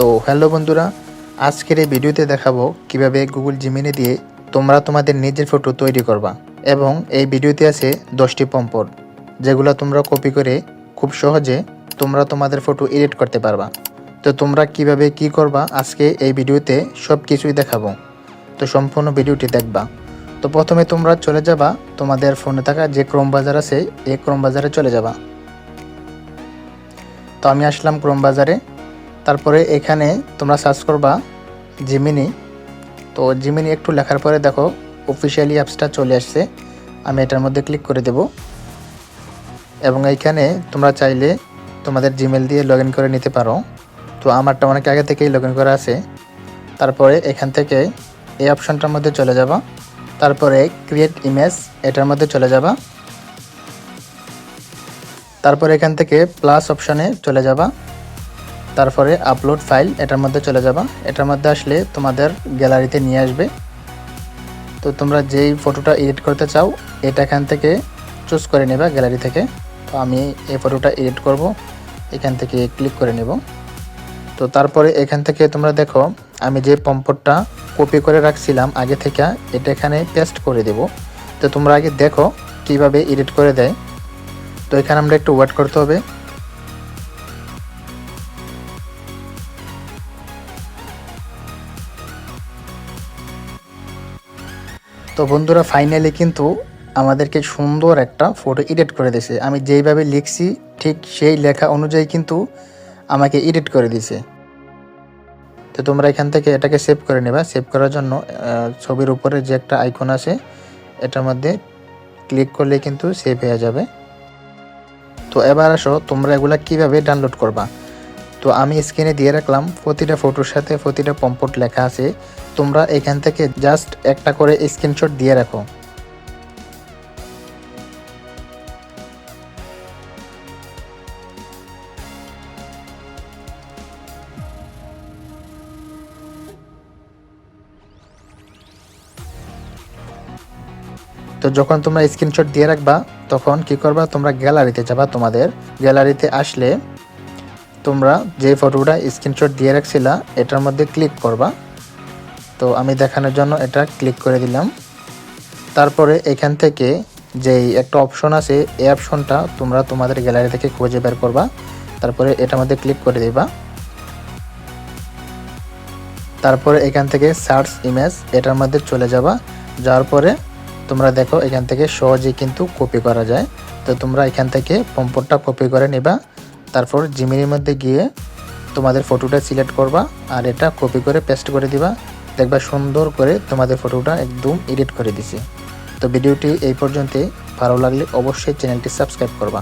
তো হ্যালো বন্ধুরা, আজকের এই ভিডিওতে দেখাবো কীভাবে গুগল জিমিনি দিয়ে তোমরা তোমাদের নিজের ফটো তৈরি করবা এবং এই ভিডিওতে আছে দশটি পম্পট যেগুলো তোমরা কপি করে খুব সহজে তোমরা তোমাদের ফটো এডিট করতে পারবা। তো তোমরা কীভাবে কি করবা, আজকে এই ভিডিওতে সব কিছুই দেখাবো। তো সম্পূর্ণ ভিডিওটি দেখবা। তো প্রথমে তোমরা চলে যাবা তোমাদের ফোনে থাকা যে ক্রোম বাজার আছে, এই ক্রোম বাজারে চলে যাবা। তো আমি আসলাম ক্রোম বাজারে। তারপরে এখানে তোমরা সার্চ করবা জিমিনি তো জিমিনি একটু লেখার পরে দেখো অফিসিয়ালি অ্যাপসটা চলে আসছে। আমি এটার মধ্যে ক্লিক করে দেব। এবং এইখানে তোমরা চাইলে তোমাদের জিমেল দিয়ে লগ করে নিতে পারো। তো আমারটা অনেক আগে থেকেই লগ করা আছে। তারপরে এখান থেকে এই অপশনটার মধ্যে চলে যাবা। তারপরে ক্রিয়েট ইমেজ এটার মধ্যে চলে যাবা। তারপর এখান থেকে প্লাস অপশনে চলে যাবা। তারপরে আপলোড ফাইল এটার মধ্যে চলে যাবা। এটার মধ্যে আসলে তোমাদের গ্যালারিতে নিয়ে আসবে। তো তোমরা যেই ফটোটা এডিট করতে চাও এটা এখান থেকে চুজ করে নেবা গ্যালারি থেকে। তো আমি এই ফটোটা এডিট করব, এখান থেকে ক্লিক করে নেব। তো তারপরে এখান থেকে তোমরা দেখো, আমি যে পম্পটটা কপি করে রাখছিলাম আগে থেকে, এটা এখানে পেস্ট করে দেব। তো তোমরা আগে দেখো কীভাবে এডিট করে দেয়। তো এখানে আমরা একটু ওয়েট করতে হবে। তো বন্ধুরা ফাইনালি কিন্তু আমাদেরকে সুন্দর একটা ফটো এডিট করে দিয়েছে। আমি যেইভাবে লিখছি, ঠিক সেই লেখা অনুযায়ী কিন্তু আমাকে এডিট করে দিয়েছে। তো তোমরা এখান থেকে এটাকে সেভ করে নেবা। সেভ করার জন্য ছবির উপরে যে একটা আইকন আছে, এটার মধ্যে ক্লিক করলে কিন্তু সেভ হয়ে যাবে। তো এবার আসো, তোমরা এগুলা কীভাবে ডাউনলোড করবা? তো আমি স্ক্রিনে দিয়ে রাখলাম, প্রতিটা ফটোর সাথে প্রতিটা পম্পট লেখা আছে। তোমরা এখান থেকে জাস্ট একটা করে স্ক্রিনশট দিয়ে রাখো। তো যখন তোমরা স্ক্রিনশট দিয়ে রাখবা, তখন কি করবা? তোমরা গ্যালারিতে যাবা তোমাদের। গ্যালারিতে আসলে তোমরা যে ফটোটা স্ক্রিনশট দিয়ে রাখছিলা, এটার মধ্যে ক্লিক করবা। তো আমি দেখানোর জন্য এটা ক্লিক করে দিলাম। তারপরে এখান থেকে যেই একটা অপশন আছে, এই অপশনটা তোমরা তোমাদের গ্যালারি থেকে খুঁজে বের করবা। তারপরে এটার মধ্যে ক্লিক করে দিবা। তারপরে এখান থেকে সার্চ ইমেজ এটার মধ্যে চলে যাবা। যাওয়ার পরে তোমরা দেখো এখান থেকে সহজেই কিন্তু কপি করা যায়। তো তোমরা এখান থেকে পম্পটটা কপি করে নেবা। তারপর জিমিনির মধ্যে গিয়ে তোমাদের ফটোটা সিলেক্ট করবা আর এটা কপি করে পেস্ট করে দিবা। দেখবা সুন্দর করে তোমাদের ফটোটা একদম এডিট করে দিছি। তো ভিডিওটি এই পর্যন্তই। ভালো লাগলে অবশ্যই চ্যানেলটি সাবস্ক্রাইব করবা।